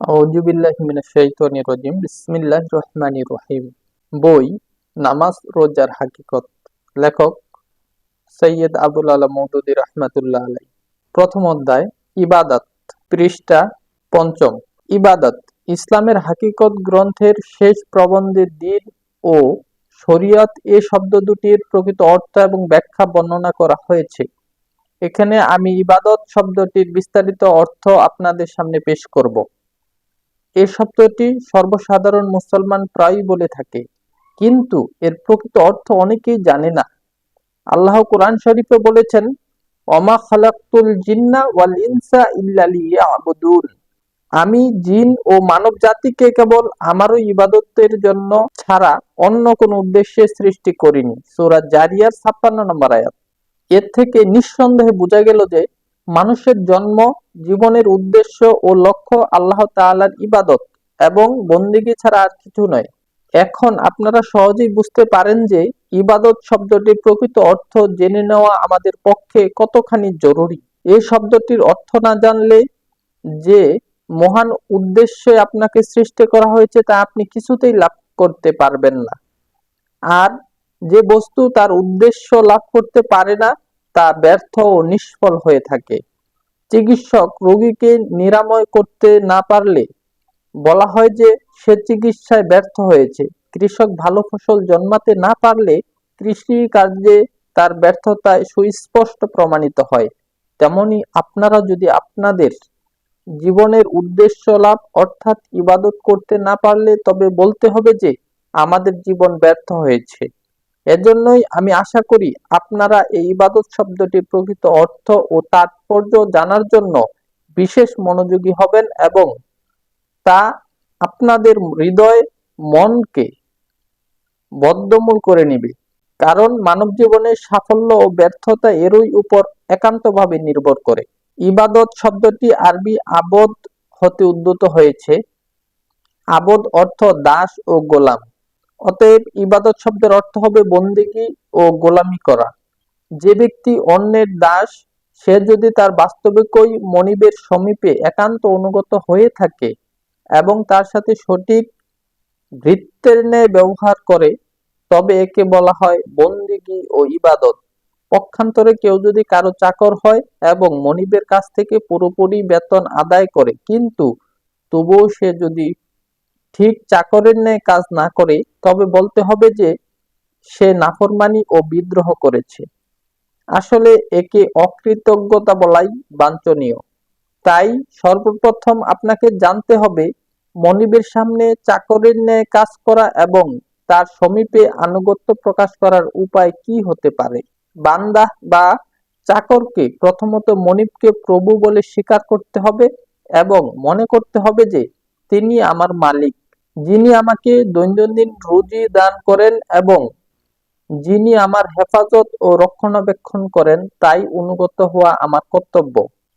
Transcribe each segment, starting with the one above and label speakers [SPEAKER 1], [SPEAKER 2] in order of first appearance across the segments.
[SPEAKER 1] আউযুবিল্লাহি মিনাশ শাইতানির রাজিম। বিসমিল্লাহির রহমানির রহিম। বই, নামাজ, রোজার হাকিকত। লেখক, সৈয়দ আবুল আলা প্রথম অধ্যায়, ইবাদত, পৃষ্ঠা পঞ্চম। ইবাদত, ইসলামের হাকিকত গ্রন্থের শেষ প্রবন্ধে দিন ও শরিয়ত এ শব্দ দুটির প্রকৃত অর্থ এবং ব্যাখ্যা বর্ণনা করা হয়েছে। এখানে আমি ইবাদত শব্দটির বিস্তারিত অর্থ আপনাদের সামনে পেশ করব। এ শব্দটি সর্বসাধারণ মুসলমান প্রায়ই বলে থাকে। কিন্তু এর প্রকৃত অর্থ অনেকেই জানে না। আল্লাহ কোরআন শরীফে বলেছেন অমা খালাক্তুল জিন্না ওয়াল ইনসা ইল্লা আমি জিন ও মানব জাতিকে কেবল আমারও ইবাদতের জন্য ছাড়া অন্য কোন উদ্দেশ্যে সৃষ্টি করিনি। সূরা জারিয়ার ছাপ্পান্ন নম্বর আয়াত। এর থেকে নিঃসন্দেহে বোঝা গেল যে মানুষের জন্ম, জীবনের উদ্দেশ্য ও লক্ষ্য আল্লাহ তাআলার ইবাদত এবং বন্দিগি ছাড়া আর কিছু নয়। এখন আপনারা সহজেই বুঝতে পারেন যে ইবাদত শব্দটির প্রকৃত অর্থ জেনে নেওয়া আমাদের পক্ষে কতখানি জরুরি। এই শব্দটির অর্থ না জানলে যে মহান উদ্দেশ্যে আপনাকে সৃষ্টি করা হয়েছে তা আপনি কিছুতেই লাভ করতে পারবেন না। আর যে বস্তু তার উদ্দেশ্য লাভ করতে পারে না তা ব্যর্থ ও নিষ্ফল হয়ে থাকে। চিকিৎসক রোগীকে নিরাময় করতে না পারলে বলা হয় যে সে চিকিৎসায় ব্যর্থ হয়েছে। কৃষক ভালো ফসল জন্মাতে না পারলে কৃষি কার্যে তার ব্যর্থতায় সুস্পষ্ট প্রমাণিত হয়। তেমনি আপনারা যদি আপনাদের জীবনের উদ্দেশ্য লাভ অর্থাৎ ইবাদত করতে না পারলে তবে বলতে হবে যে, আমাদের জীবন ব্যর্থ হয়েছে। এজন্যই আমি আশা করি আপনারা এই ইবাদত শব্দটির প্রকৃত অর্থ ও তাৎপর্য জানার জন্য বিশেষ মনোযোগী হবেন এবং তা আপনাদের হৃদয়, মনকে বদ্ধমূল করে নিবে। কারণ মানব জীবনের সাফল্য ও ব্যর্থতা এরই উপর একান্তভাবে নির্ভর করে। ইবাদত শব্দটি আরবি আবদ হতে উদ্যত হয়েছে। আবদ অর্থ দাস ও গোলাম। অতএব ইবাদত শব্দের অর্থ হবে বন্দেগি ও গোলামি করা। যে ব্যক্তি অন্যের দাস, সে যদি তার বাস্তবিকই মনিবের সমীপে একান্ত অনুগত হয়ে থাকে এবং তার সাথে সঠিক ভৃত্যের ন্যায় ব্যবহার করে, তবে একে বলা হয় বন্দিগি ও ইবাদত। পক্ষান্তরে কেউ যদি কারও চাকর হয় এবং মনিবের কাছ থেকে পুরোপুরি বেতন আদায় করে, কিন্তু তবুও সে যদি ঠিক চাকরের ন্যায় কাজ না করে, তবে বলতে হবে যে, সে নাফরমানি ও বিদ্রোহ করেছে। আসলে একে অকৃতজ্ঞতা বলাই বাঞ্ছনীয়। তাই সর্বপ্রথম আপনাকে জানতে হবে, মনিবের সামনে চাকরের ন্যায় কাজ করা এবং তার সমীপে আনুগত্য প্রকাশ করার উপায় কি হতে পারে। বান্দা বা চাকরকে প্রথমত মনিবকে প্রভু বলে স্বীকার করতে হবে এবং মনে করতে হবে যে, তিনি আমার মালিক। যিনি আমাকে দৈনন্দিন রুজি দান করেন এবং যিনি আমার হেফাজত ও রক্ষণাবেক্ষণ করেন, তাই অনুগত হওয়া আমার কর্তব্য।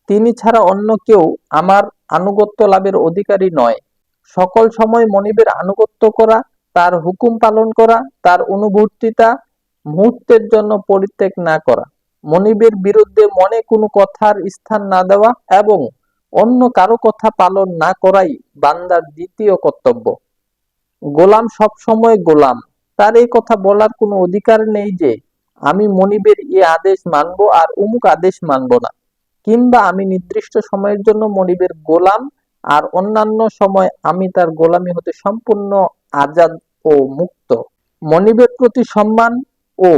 [SPEAKER 1] তিনি ছাড়া অন্য কেউ আমার আনুগত্য লাভের অধিকারী নয়। সকল সময় মনিবের আনুগত্য করা, তার হুকুম পালন করা, তার অনুভূতিতা মুহূর্তের জন্য পরিত্যাগ না করা, মনিবের বিরুদ্ধে মনে কোনো কথার স্থান না দেওয়া এবং অন্য কারও কথা পালন না করাই বান্দার দ্বিতীয় কর্তব্য। গোলাম সব সময় গোলাম। তার এই কথা বলার কোনো অধিকার নেই যে, আমি মনিবের এ আদেশ মানব আর অমুক আদেশ মানব না। কিংবা আমি নির্দিষ্ট সময়ের জন্য মনিবের গোলাম আর অন্যান্য সময় আমি তার গোলামি হতে সম্পূর্ণ আজাদ ও মুক্ত। মনিবের প্রতি সম্মান ও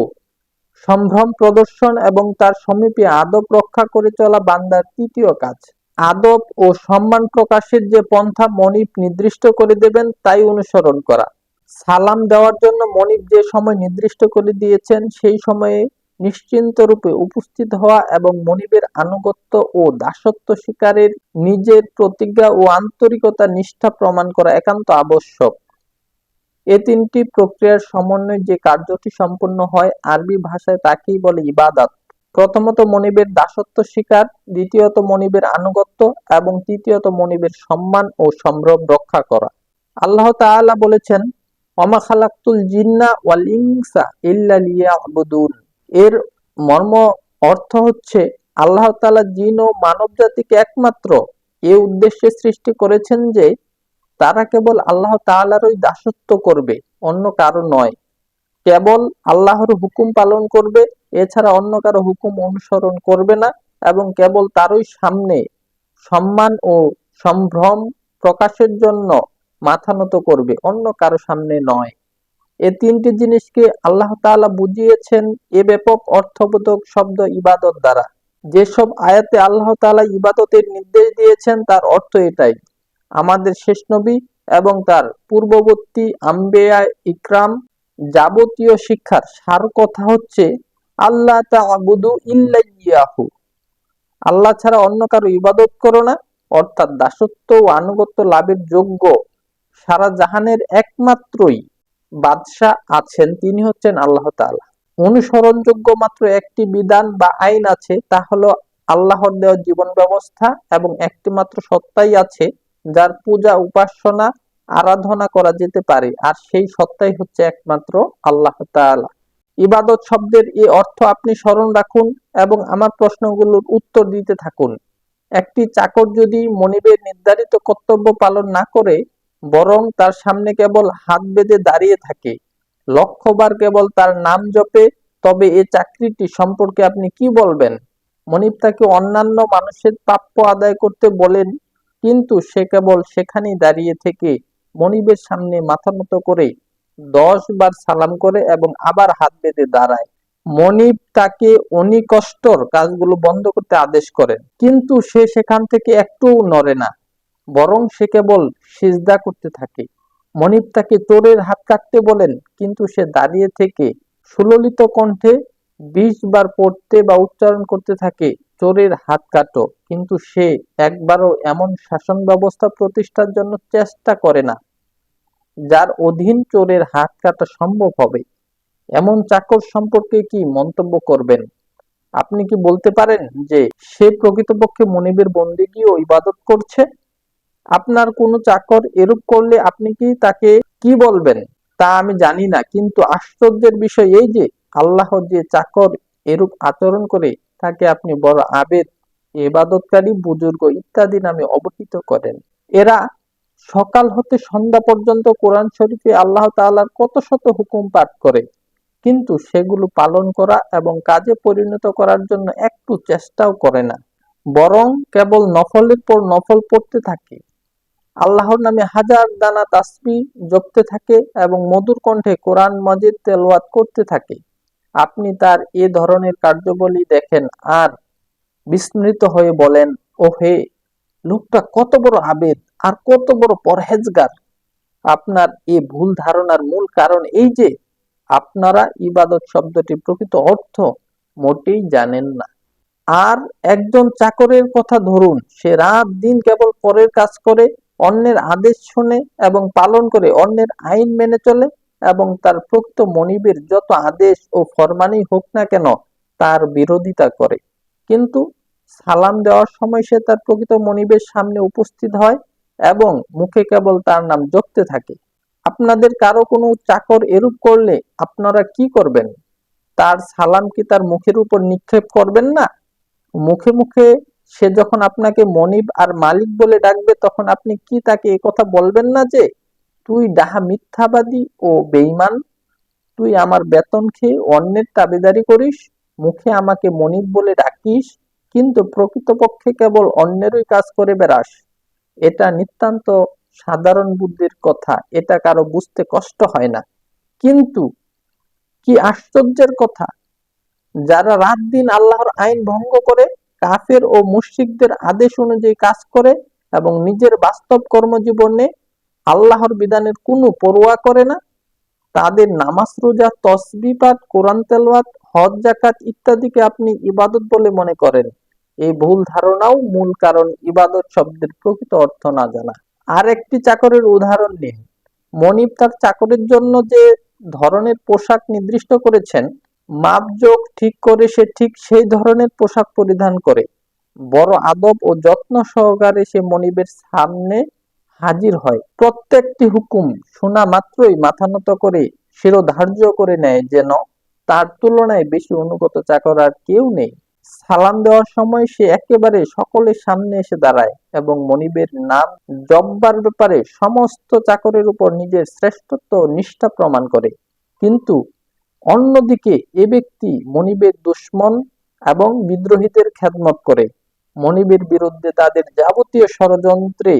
[SPEAKER 1] সম্ভ্রম প্রদর্শন এবং তার সমীপে আদব রক্ষা করে চলা বান্দার তৃতীয় কাজ। আদব ও সম্মান প্রকাশের যে পন্থা মনিব নির্দিষ্ট করে দেবেন, তাই অনুসরণ করা। সালাম দেওয়ার জন্য মনিব যে সময় নির্দিষ্ট করে দিয়েছেন, সেই সময়ে নিশ্চিন্ত রূপে উপস্থিত হওয়া এবং মনিবের আনুগত্য ও দাসত্ব শিকারের নিজের প্রতিজ্ঞা ও আন্তরিকতা নিষ্ঠা প্রমাণ করা একান্ত আবশ্যক। এ তিনটি প্রক্রিয়ার সমন্বয়ে যে কার্যটি সম্পন্ন হয়, আরবি ভাষায় তাকেই বলে ইবাদাত। প্রথমত মনিবের দাসত্ব স্বীকার, দ্বিতীয়ত মনিবের আনুগত্য এবং তৃতীয়ত মনিবের সম্মান ও সম্ভ্রম রক্ষা করা। আল্লাহ তাআলা বলেছেন অমা খালাক্তুল জিন্না ওয়াল ইনসা ইল্লা লিয়াবুদুন। এর মর্ম অর্থ হচ্ছে, আল্লাহ তাআলা জিন ও মানব জাতিকে একমাত্র এ উদ্দেশ্যে সৃষ্টি করেছেন যে, তারা কেবল আল্লাহ তাআলারই দাসত্ব করবে, অন্য কারও নয়। কেবল আল্লাহর হুকুম পালন করবে, এছাড়া অন্য কারও হুকুম অনুসরণ করবে না এবং কেবল তারই সামনে সম্মান ও সম্ভ্রম প্রকাশের জন্য মাথা নত করবে, অন্য কারও সামনে নয়। এ তিনটি জিনিসকে আল্লাহ তাআলা বুঝিয়েছেন এ ব্যাপক অর্থবোধক শব্দ ইবাদত দ্বারা। যেসব আয়াতে আল্লাহ তাআলা ইবাদতের নির্দেশ দিয়েছেন, তার অর্থ এটাই। আমাদের শেষ নবী এবং তার পূর্ববর্তী আম্বেয়া ইকরাম যাবতীয় শিক্ষার সার কথা হচ্ছে আল্লাহ ইয়াহু। আল্লাহ ছাড়া অন্য কারও ইবাদত করো না, অর্থাৎ দাসত্ব ও আনুগত্য লাভের যোগ্য সারা জাহানের একমাত্রই বাদশাহ আছেন, তিনি হচ্ছেন আল্লাহ তাআলা। অনুসরণযোগ্য মাত্র একটি বিধান বা আইন আছে, তা হলো আল্লাহর দেওয়া জীবন ব্যবস্থা এবং একটি মাত্র সত্তাই আছে, যার পূজা, উপাসনা আরাধনা করা যেতে পারে। আর সেই সত্তাই হচ্ছে একমাত্র আল্লাহ তাআলা। ইবাদত শব্দের এই অর্থ আপনি স্মরণ রাখুন এবং আমার প্রশ্নগুলোর উত্তর দিতে থাকুন। একটি চাকর যদি মনিবের নির্ধারিত কর্তব্য পালন না করে, বরং তার সামনে কেবল হাত বেঁধে দাঁড়িয়ে থাকে, লক্ষ্যবার কেবল তার নাম জপে, তবে এ চাকরিটি সম্পর্কে আপনি কি বলবেন? মনিব তাকে অন্যান্য মানুষের প্রাপ্য আদায় করতে বলেন, কিন্তু সে কেবল সেখানেই দাঁড়িয়ে থেকে মনিবের সামনে মাথা মতো করে দশ বার সালাম করে এবং আবার হাত বেঁধে দাঁড়ায়। মনিব তাকে অনিকষ্টর কাজগুলো বন্ধ করতে আদেশ করেন কিন্তু সে সেখান থেকে একটু নড়ে না, বরং সে কেবল সিজদা করতে থাকে। মনিব তাকে চোরের হাত কাটতে বলেন, কিন্তু সে দাঁড়িয়ে থেকে সুললিত কণ্ঠে বিশ বার পড়তে বা উচ্চারণ করতে থাকে। চোরের হাত কাটো, কিন্তু সে একবারও এমন শাসন ব্যবস্থা প্রতিষ্ঠার জন্য চেষ্টা করে না। যার অধীন চোরের হাত কাটা সম্ভব হবে, এমন চাকর সম্পর্কে কি মন্তব্য করবেন? আপনি কি বলতে পারেন যে সে প্রকৃতপক্ষে মনিবের বন্দিগি ও ইবাদত করছে? আপনার কোনো চাকর এরূপ করলে আপনি কি তাকে কি বলবেন? তা আমি জানি না, কিন্তু আশ্চর্যের বিষয় এই যে, আল্লাহ যে চাকর এরূপ আচরণ করে তাকে আপনি বড় আবেদ, এবাদতকারী, বুজুর্গ ইত্যাদি নামে অবহিত করেন। এরা সকাল হতে সন্ধ্যা পর্যন্ত কোরআন শরীফে আল্লাহ তাআলার কত শত হুকুম পাঠ করে, কিন্তু সেগুলো পালন করা এবং কাজে পরিণত করার জন্য একটু চেষ্টাও করে না, বরং কেবল নফলের পর নফল পড়তে থাকে। আল্লাহর নামে হাজার দানা তাসবি জপতে থাকে এবং মধুর কণ্ঠে কোরআন মজিদ তেলওয়াত করতে থাকে। আপনি তার এ ধরনের কার্যবলী দেখেন আর বিস্মৃত হয়ে বলেন ও হে লোকটা কত বড় আবেদ আর কত বড় পরহেজগার। আপনার এ ভুল ধারণার মূল কারণ এই যে, আপনারা ইবাদত শব্দটি প্রকৃত অর্থ মোটেই জানেন না। আর একজন চাকরের কথা ধরুন, সে রাত দিন কেবল পরের কাজ করে, অন্যের আদেশ শুনে এবং পালন করে, অন্যের আইন মেনে চলে এবং তার প্রকৃত মনিবের যত আদেশ ও ফরমানই হোক না কেন তার বিরোধিতা করে। কিন্তু সালাম দেওয়ার সময় সে তার প্রকৃত মনিবের সামনে উপস্থিত হয় এবং মুখে কেবল তার নাম জপতে থাকে। আপনাদের কারও কোনো চাকর এরূপ করলে আপনারা কি করবেন? তার সালাম কি তার মুখের উপর নিক্ষেপ করবেন না? মুখে মুখে সে যখন আপনাকে মনিব আর মালিক বলে ডাকবে তখন আপনি কি তাকে কথা বলবেন না যে তুই ডাহা মিথ্যাবাদী ও বেঈমান, তুই আমার বেতন খেয়ে অন্যের তাবেদারি করিস, মুখে আমাকে মনিব বলে ডাকিস, কিন্তু প্রকৃতপক্ষে কেবল অন্যেরই কাজ করে বেড়াস। এটা নিতান্ত সাধারণ বুদ্ধির কথা, এটা কারও বুঝতে কষ্ট হয় না। কিন্তু কি আশ্চর্যের কথা, যারা রাত দিন আল্লাহর আইন ভঙ্গ করে, কাফের ও মুশরিকদের আদেশ অনুযায়ী কাজ করে এবং নিজের বাস্তব কর্মজীবনে আল্লাহর বিধানের কোনো পরোয়া করে না। তাদের নামাজ, রোজা, তসবি পাঠ, কোরআন তেলাওয়াত, হজ জাকাত ইত্যাদিকে আপনি ইবাদত বলে মনে করেন। এই ভুল ধারণাও মূল কারণ ইবাদত শব্দের প্রকৃত অর্থ না জানা। আর একটি চাকরের উদাহরণ নিন। মনিব তার চাকরের জন্য যে ধরনের পোশাক নির্দিষ্ট করেছেন, মাপজোক ঠিক করে সে ঠিক সেই ধরনের পোশাক পরিধান করে। বড় আদব ও যত্ন সহকারে সে মনিবের সামনে হাজির হয়। প্রত্যেকটি হুকুম শোনা মাত্রই মাথা নত করে, শিরোধার্য করে নেয় যেন তার তুলনায় বেশি অনুগত চাকর আর কেউ নেই। সালাম দেওয়ার সময় সে একেবারে সকলের সামনে এসে দাঁড়ায় এবং মনিবের নাম জব্বার ব্যাপারে সমস্ত চাকরের উপর নিজের শ্রেষ্ঠত্ব নিষ্ঠা প্রমাণ করে। কিন্তু অন্যদিকে এ ব্যক্তি মনিবের দুশ্মন এবং বিদ্রোহীদের খেদমত করে। মনিবের বিরুদ্ধে তাদের যাবতীয় ষড়যন্ত্রে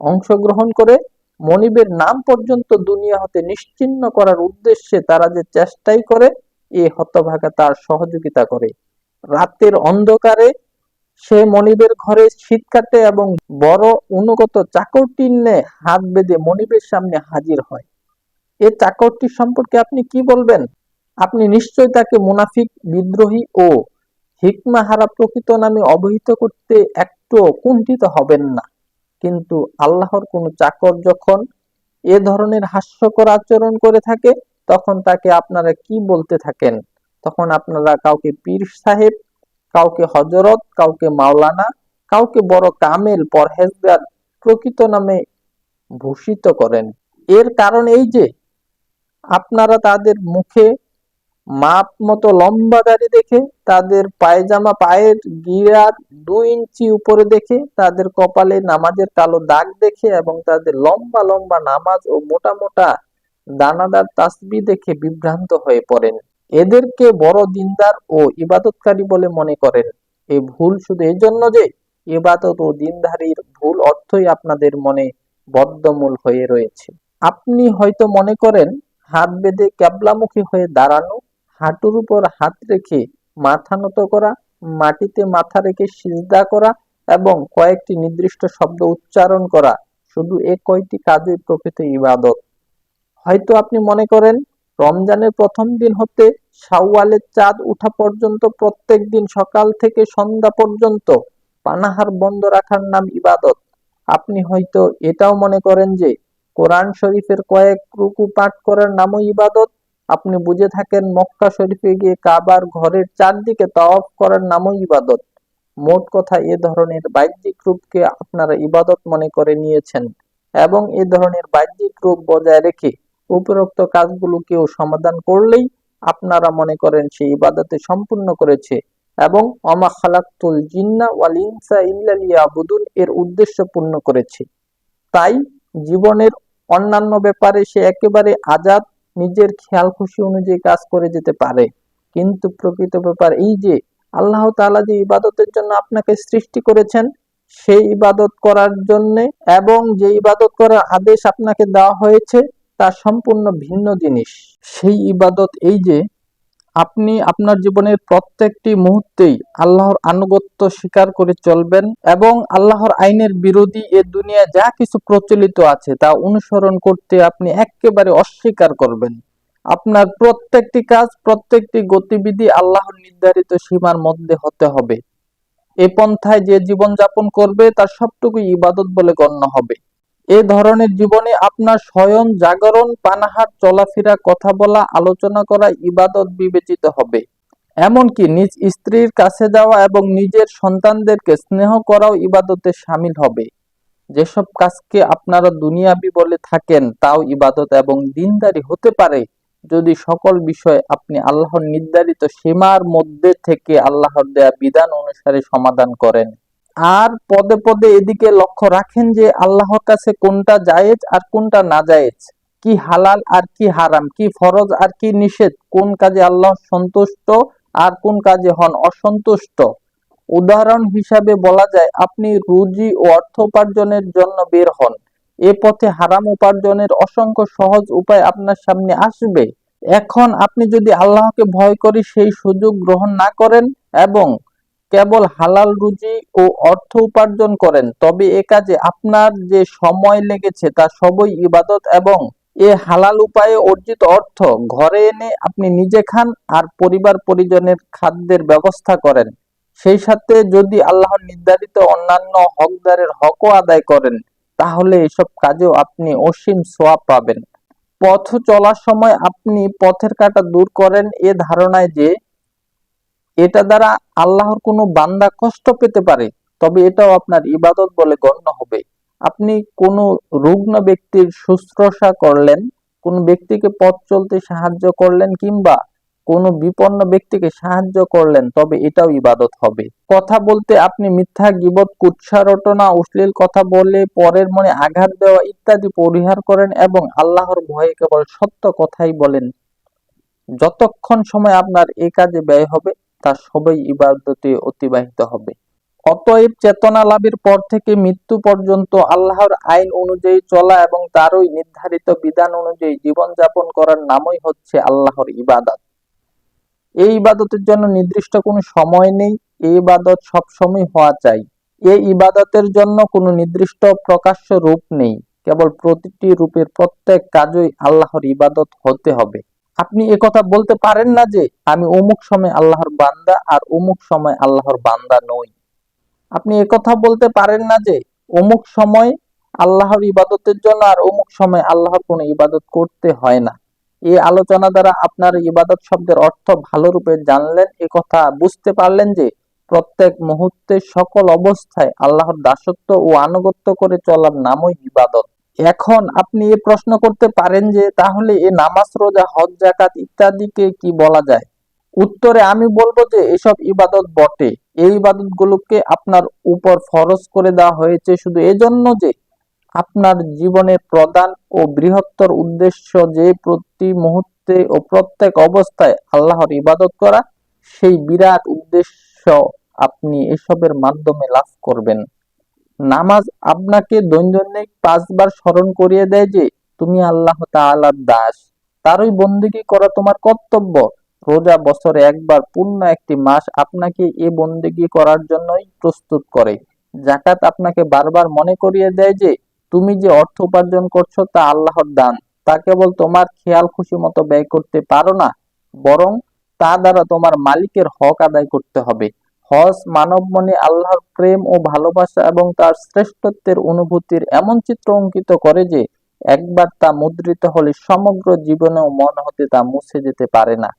[SPEAKER 1] অংশগ্রহণ করে মনিবের নাম পর্যন্ত দুনিয়া হতে নিশ্চিন্ন করার উদ্দেশ্যে তারা যে চেষ্টাই করে, এ হতভাগা তার সহযোগিতা করে। রাতের অন্ধকারে সে মনিবের ঘরে শীত কাটে এবং বড় অনুগত চাকরটি নিয়ে হাত বেঁধে মনিবের সামনে হাজির হয়। এ চাকরটি সম্পর্কে আপনি কি বলবেন? আপনি নিশ্চয় তাকে মুনাফিক, বিদ্রোহী ও হিকমাহারা প্রকৃত নামে অবহিত করতে একটু কুণ্ঠিত হবেন না। কিন্তু আল্লাহর কোনো চাকর যখন এ ধরনের হাস্যকর আচরণ করে থাকে, তখন তাকে আপনারা কি বলতে থাকেন? তখন আপনারা কাউকে পীর সাহেব, কাউকে হজরত কাউকে মাওলানা, কাউকে বড় কামেল, পরহেজগার প্রকৃত নামে ভূষিত করেন। এর কারণ এই যে, আপনারা তাদের মুখে মাপ মতো লম্বা দাড়ি দেখে, তাদের পায়জামা পায়ের গিরার দুই ইঞ্চি উপরে দেখে, তাদের কপালে নামাজের কালো দাগ দেখে এবং তাদের লম্বা লম্বা নামাজ ও মোটা মোটা দানাদার তাসবি দেখে বিভ্রান্ত হয়ে পড়েন। এদেরকে বড় দিনদার ও ইবাদতকারী বলে মনে করেন। এই ভুল শুধু এই জন্য যে, ইবাদত ও দিনধারীর ভুল অর্থই আপনাদের মনে বদ্ধমূল হয়ে রয়েছে। আপনি হয়তো মনে করেন, হাত বেঁধে ক্যাবলামুখী হয়ে দাঁড়ানো হাঁটুর উপর হাত রেখে মাথা নত করা, মাটিতে মাথা রেখে সিজদা করা এবং কয়েকটি নির্দিষ্ট শব্দ উচ্চারণ করা শুধু এ কয়টি কাজই প্রকৃত ইবাদত। হয়তো আপনি মনে করেন, রমজানের প্রথম দিন হতে শাওয়ালের চাঁদ উঠা পর্যন্ত প্রত্যেক দিন সকাল থেকে সন্ধ্যা পর্যন্ত পানাহার বন্ধ রাখার নাম ইবাদত। আপনি হয়তো এটাও মনে করেন যে কোরআন শরীফের কয়েক রুকু পাঠ করার নামও ইবাদত আপনি বুঝে থাকেন, মক্কা শরীফে গিয়ে কাবার ঘরের চারদিকে তাওয়াফ করার নামও ইবাদত। মোট কথা এ ধরনের বাহ্যিক রূপকে আপনারা ইবাদত মনে করে নিয়েছেন এবং এ ধরনের বাহ্যিক রূপ বজায় রেখে উপরোক্ত কাজগুলো কেউ সমাধান করলেই আপনারা মনে করেন সে ইবাদতে সম্পূর্ণ করেছে এবং অমা খালাক্তুল জিন্না ওয়াল ইনসা ইল্লা লিয়াবুদুন এর উদ্দেশ্য পূর্ণ করেছে। তাই জীবনের অন্যান্য ব্যাপারে সে একেবারে আজাদ নিজের খেয়াল খুশি অনুযায়ী কাজ করে যেতে পারে। কিন্তু প্রকৃত ব্যাপার এই যে, আল্লাহ তালা যে ইবাদতের জন্য আপনাকে সৃষ্টি করেছেন, সেই ইবাদত করার জন্য এবং যে ইবাদত করার আদেশ আপনাকে দেওয়া হয়েছে, তা সম্পূর্ণ ভিন্ন জিনিস। সেই ইবাদত এই যে আপনি আপনার জীবনের প্রত্যেকটি মুহূর্তেই আল্লাহর আনুগত্য স্বীকার করে চলবেন এবং আল্লাহর আইনের বিরোধী এ দুনিয়া যা কিছু প্রচলিত আছে তা অনুসরণ করতে আপনি একেবারে অস্বীকার করবেন। আপনার প্রত্যেকটি কাজ, প্রত্যেকটি গতিবিধি আল্লাহর নির্ধারিত সীমার মধ্যে হতে হবে। এ পন্থায় যে জীবন যাপন করবে তার সবটুকু ইবাদত বলে গণ্য হবে। এ ধরনের জীবনে আপনার স্বয়ং জাগরণ, পানাহার, চলাফেরা, কথা বলা, আলোচনা করা, ইবাদত বিবেচিত হবে। এমনকি নিজ স্ত্রীর কাছে যাওয়া এবং নিজের সন্তানদেরকে স্নেহ করাও ইবাদতে সামিল হবে। যেসব কাজকে আপনারা দুনিয়াবি বলে থাকেন, তাও ইবাদত এবং দিনদারি হতে পারে যদি সকল বিষয় আপনি আল্লাহর নির্ধারিত সীমার মধ্যে থেকে আল্লাহর দেয়া বিধান অনুসারে সমাধান করেন। আর পদে পদে এদিকে লক্ষ্য রাখেন যে আল্লাহর কাছে কোনটা জায়েজ আর কোনটা না জায়েজ। কি হালাল আর কি হারাম, কি ফরজ আর কি নিষেধ, কোন কাজে আল্লাহ সন্তুষ্ট আর কোন কাজে হন অসন্তুষ্ট। উদাহরণ হিসাবে বলা যায়, আপনি রুজি ও অর্থ উপার্জনের জন্য বের হন। এ পথে হারাম উপার্জনের অসংখ্য সহজ উপায় আপনার সামনে আসবে। এখন আপনি যদি আল্লাহকে ভয় করে সেই সুযোগ গ্রহণ না করেন এবং কেবল হালাল রুজি ও অর্থ উপার্জন করেন, তবে এ কাজে আপনার যে সময় লেগেছে তা সবই ইবাদত এবং এ হালাল উপায়ে অর্জিত অর্থ। ঘরে এনে আপনি নিজে খান আর পরিবার পরিজনের খাদ্যের ব্যবস্থা করেন। সেই সাথে যদি আল্লাহর নির্ধারিত অন্যান্য হকদারের হকও আদায় করেন, তাহলে এসব কাজেও আপনি অসীম সোয়াব পাবেন। পথ চলার সময় আপনি পথের কাটা দূর করেন এ ধারণায় যে এটা দ্বারা আল্লাহর কোনো বান্দা কষ্ট পেতে পারে, তবে এটাও আপনার ইবাদত বলে গণ্য হবে। আপনি কোনো রুগ্ন ব্যক্তির শুশ্রূষা করলেন, কোন ব্যক্তিকে পথ চলতে সাহায্য করলেন কিংবা কোনো বিপন্ন ব্যক্তিকে সাহায্য করলেন, তবে এটাও ইবাদত হবে। কথা বলতে আপনি মিথ্যা, গিবত, কুৎসা, রটনা, অশ্লীল কথা বলে পরের মনে আঘাত দেওয়া ইত্যাদি পরিহার করেন এবং আল্লাহর ভয়ে কেবল সত্য কথাই বলেন। যতক্ষণ সময় আপনার এ কাজে ব্যয় হবে তা সবই ইবাদতে অতিবাহিত হবে। অতএব চেতনা লাভের পর থেকে মৃত্যু পর্যন্ত আল্লাহর আইন অনুযায়ী চলা এবং তারই নির্ধারিত বিধান অনুযায়ী জীবনযাপন করার নামই হচ্ছে আল্লাহর ইবাদত। এই ইবাদতের জন্য নির্দিষ্ট কোনো সময় নেই, এই ইবাদত সবসময় হওয়া চাই। এই ইবাদতের জন্য কোনো নির্দিষ্ট প্রকাশ্য রূপ নেই, কেবল প্রতিটি রূপের প্রত্যেক কাজই আল্লাহর ইবাদত হতে হবে। আপনি এ কথা বলতে পারেন না যে আমি অমুক সময় আল্লাহর বান্দা আর অমুক সময় আল্লাহর বান্দা নই। আপনি এ কথা বলতে পারেন না যে অমুক সময় আল্লাহর ইবাদতের জন্য আর অমুক সময় আল্লাহর কোনো ইবাদত করতে হয় না। এই আলোচনা দ্বারা আপনার ইবাদত শব্দের অর্থ ভালো রূপে জানলেন, এ কথা বুঝতে পারলেন যে প্রত্যেক মুহূর্তে সকল অবস্থায় আল্লাহর দাসত্ব ও আনুগত্য করে চলার নামই ইবাদত। এখন আপনি এ প্রশ্ন করতে পারেন যে, তাহলে এ নামাজ, রোজা, হজ জাকাত ইত্যাদিকে কি বলা যায়? উত্তরে আমি বলব যে, এসব ইবাদত বটে। এই ইবাদত গুলোকে আপনার উপর ফরজ করে দেওয়া হয়েছে শুধু এজন্য যে, আপনার জীবনের প্রধান ও বৃহত্তর উদ্দেশ্য যে, প্রতি মুহূর্তে ও প্রত্যেক অবস্থায় আল্লাহর ইবাদত করা, সেই বিরাট উদ্দেশ্য আপনি এসবের মাধ্যমে লাভ করবেন। নামাজ আপনাকে দৈনন্দিন পাঁচবার স্মরণ করিয়ে দেয় যে, তুমি আল্লাহ তাআলার দাস। তারই বন্দিগি করা তোমার কর্তব্য। রোজা বছরে একবার, পূর্ণ একটি মাস আপনাকে এ বন্দিগি করার জন্যই প্রস্তুত করে। জাকাত আপনাকে বারবার মনে করিয়ে দেয় যে, তুমি যে অর্থ উপার্জন করছ তা আল্লাহর দান। তা কেবল তোমার খেয়াল খুশি মতো ব্যয় করতে পারো না, বরং তা দ্বারা তোমার মালিকের হক আদায় করতে হবে। হজ, মানব মনে আল্লাহর প্রেম ও ভালোবাসা এবং তার শ্রেষ্ঠত্বের অনুভূতির এমন চিত্র অঙ্কিত করে যে, একবার তা মুদ্রিত হলে সমগ্র জীবনেও মন হতে তা মুছে যেতে পারে না।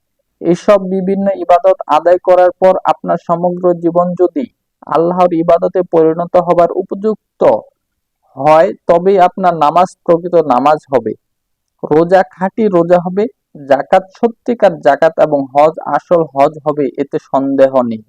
[SPEAKER 1] এসব বিভিন্ন ইবাদত আদায় করার পর আপনার সমগ্র জীবন যদি আল্লাহর ইবাদতে পরিণত হবার উপযুক্ত হয়, তবেই আপনার নামাজ প্রকৃত নামাজ হবে। রোজা খাঁটি রোজা হবে, জাকাত সত্যিকার জাকাত এবং হজ আসল হজ হবে, এতে সন্দেহ নেই।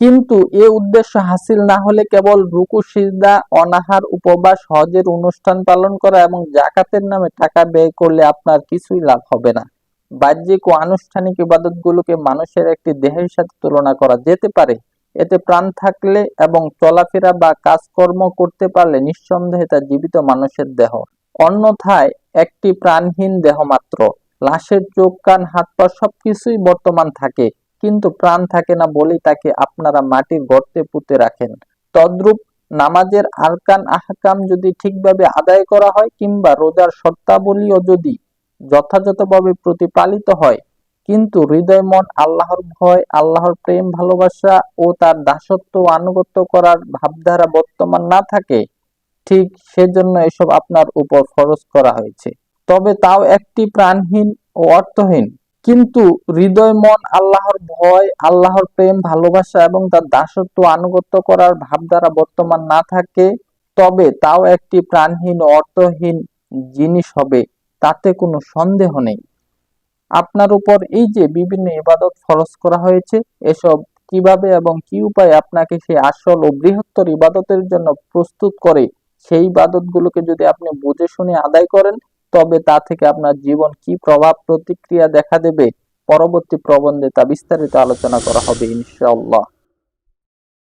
[SPEAKER 1] কিন্তু এ উদ্দেশ্য হাসিল না হলে কেবল রুকু, সিজদা, অনাহার, উপবাস, হজের অনুষ্ঠান পালন করা এবং জাকাতের নামে টাকা ব্যয় করলে আপনার কিছুই লাভ হবে না। বাহ্যিক ও আনুষ্ঠানিক ইবাদতগুলোকে মানুষের একটি দেহের সাথে তুলনা করা যেতে পারে। এতে প্রাণ থাকলে এবং চলাফেরা বা কাজকর্ম করতে পারলে নিঃসন্দেহে তা জীবিত মানুষের দেহ। অন্যথায় একটি প্রাণহীন দেহ মাত্র। লাশের চোখ, কান হাত পা সবকিছুই বর্তমান থাকে। কিন্তু প্রাণ থাকে না বলেই তাকে আপনারা মাটির গর্তে পুঁতে রাখেন। তদ্রূপ নামাজের আরকান আহকাম যদি ঠিকভাবে আদায় করা হয় কিংবা রোজার শর্তাবলীও যদি যথাযথভাবে প্রতিপালিত হয়, কিন্তু হৃদয় মন আল্লাহর ভয়, আল্লাহর প্রেম, ভালোবাসা ও তার দাসত্ব আনুগত্য করার ভাবধারা বর্তমান না থাকে, ঠিক সেজন্য এসব আপনার উপর ফরজ করা হয়েছে। তবে তাও একটি প্রাণহীন ও অর্থহীন। কিন্তু হৃদয়, মন, আল্লাহর ভয়, আল্লাহর প্রেম, ভালোবাসা এবং তার দাসত্ব আনুগত্য করার ভাবধারা বর্তমান না থাকে, তবে তাও একটি প্রাণহীন, অর্থহীন জিনিস হবে, তাতে কোনো সন্দেহ নেই। আপনার উপর এই যে বিভিন্ন ইবাদত ফরজ করা হয়েছে, এসব কীভাবে এবং কি উপায়ে আপনাকে সেই আসল ও বৃহত্তর ইবাদতের জন্য প্রস্তুত করে, সেই ইবাদতগুলোকে যদি আপনি বুঝে শুনে আদায় করেন তবে তা থেকে আপনার জীবন কি প্রভাব প্রতিক্রিয়া দেখা দেবে? পরবর্তী প্রবন্ধে তা বিস্তারিত আলোচনা করা হবে ইনশাআল্লাহ।